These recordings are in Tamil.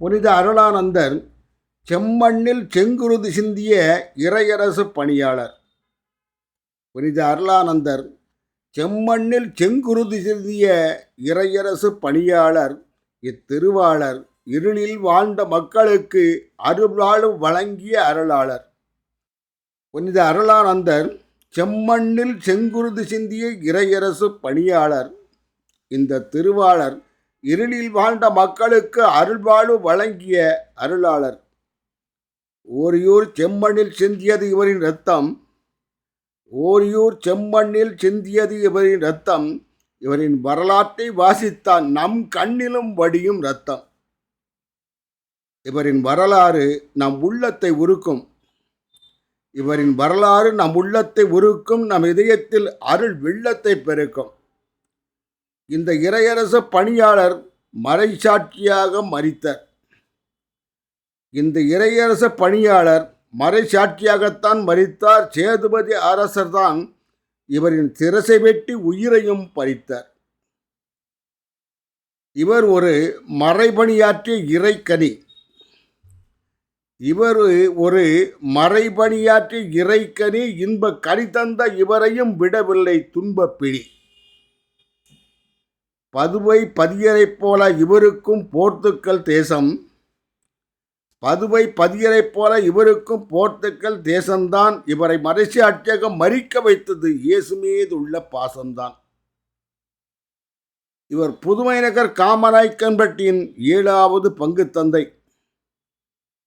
புனித அருளானந்தர் செம்மண்ணில் செங்குருதி சிந்திய இறையரசு பணியாளர். புனித அருளானந்தர் செம்மண்ணில் செங்குருதி சிந்திய இறையரசு பணியாளர் இத்திருவாளர் இருளில் வாழ்ந்த மக்களுக்கு அருளாளும் வழங்கிய அருளாளர். புனித அருளானந்தர் செம்மண்ணில் செங்குருதி சிந்திய இறையரசு பணியாளர் இந்த திருவாளர் இருளில் வாழ்ந்த மக்களுக்கு அருள்வாழ்வு வழங்கிய அருளாளர். ஓரியூர் செம்மண்ணில் சிந்தியது இவரின் இரத்தம். ஓரியூர் செம்மண்ணில் சிந்தியது இவரின் இரத்தம். இவரின் வரலாற்றை வாசித்தான் நம் கண்ணிலும் வடியும் இரத்தம். இவரின் வரலாறு நம் உள்ளத்தை உருக்கும். இவரின் வரலாறு நம் உள்ளத்தை உருக்கும். நம் இதயத்தில் அருள் வெள்ளத்தை பெருக்கும். இந்த இறையரச பணியாளர் மறைசாட்சியாக மறித்தார். இந்த இறையரச பணியாளர் மறைசாட்சியாகத்தான் மறித்தார். சேதுபதி அரசர்தான் இவரின் திரசை வெட்டி உயிரையும் பறித்தார். இவர் ஒரு மறைபணியாற்றிய இறைக்கனி. இவர் ஒரு மறைபணியாற்றிய இறைக்கனி. இன்ப கனி தந்த இவரையும் விடவில்லை துன்ப பிழி பதுவை பதியரைப் போல இவருக்கும் போர்த்துக்கல் தேசம். பதுவை பதியரைப் போல இவருக்கும் போர்த்துக்கல் தேசம்தான். இவரை மறைசாட்சியாக மறிக்க வைத்தது இயேசு மீது உள்ள பாசம்தான். இவர் புதுமை நகர் காமராய்க்கன்பட்டியின் ஏழாவது பங்கு தந்தை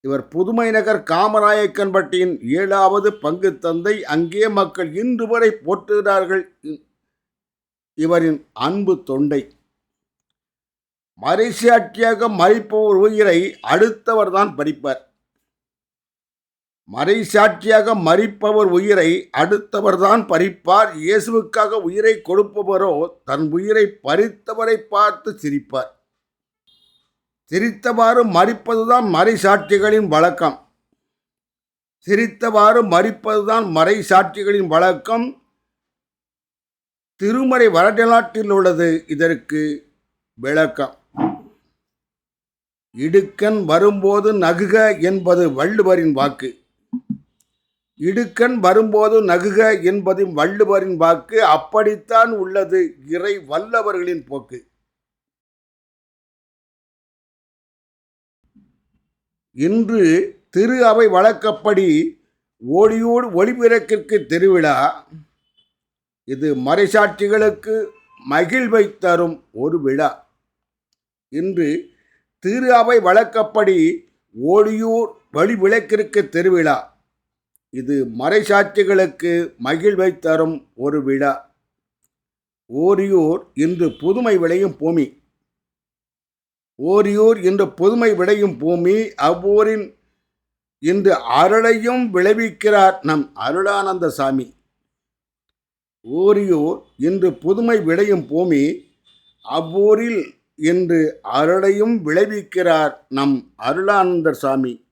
இவர் புதுமை நகர் காமராயக்கன்பட்டியின் ஏழாவது பங்கு தந்தை அங்கே மக்கள் இன்று வரை போற்றுகிறார்கள். இவரின் அன்பு தொண்டை. மறைசாட்சியாக மறிப்பவர் உயிரை அடுத்தவர் தான் பறிப்பார். மறைசாட்சியாக மறிப்பவர் உயிரை அடுத்தவர் தான் பறிப்பார். இயேசுவுக்காக உயிரை கொடுப்பவரோ தன் உயிரை பறித்தவரை பார்த்து சிரிப்பார். சிரித்தவாறு மறிப்பதுதான் மறைசாட்சிகளின் வழக்கம். சிரித்தவாறு மறிப்பதுதான் மறைசாட்சிகளின் வழக்கம். திருமறை வரலாற்றில் உள்ளது இதற்கு விளக்கம். இடுக்கன் வரும்போது நகுக என்பது வள்ளுவரின் வாக்கு. இடுக்கன் வரும்போது நகுக என்பது வள்ளுவரின் வாக்கு. அப்படித்தான் உள்ளது இறை வல்லவர்களின் போக்கு. இன்று திரு அவை வழக்கப்படி ஓடியோடு ஒளிபிறக்கிற்கு திருவிழா. இது மறைசாட்சிகளுக்கு மகிழ்வை தரும் ஒரு விழா. இன்று திரு அவை வழக்கப்படி ஓடியூர் வழிவிளக்கிற்கு திருவிழா. இது மறைசாட்சிகளுக்கு மகிழ்வை தரும் ஒரு விழா. ஓரியூர் இன்று புதுமை விளையும் பூமி. ஓரியூர் இன்று புதுமை விளையும் பூமி. அவ்வூரின் இன்று அருளையும் விளைவிக்கிறார் நம் அருளானந்த சாமி ஓரியூர் இன்று புதுமை விளையும் பூமி. அவ்வூரில் என்று அருளையும் விளைவிக்கிறார் நம் அருளானந்தர் சாமி.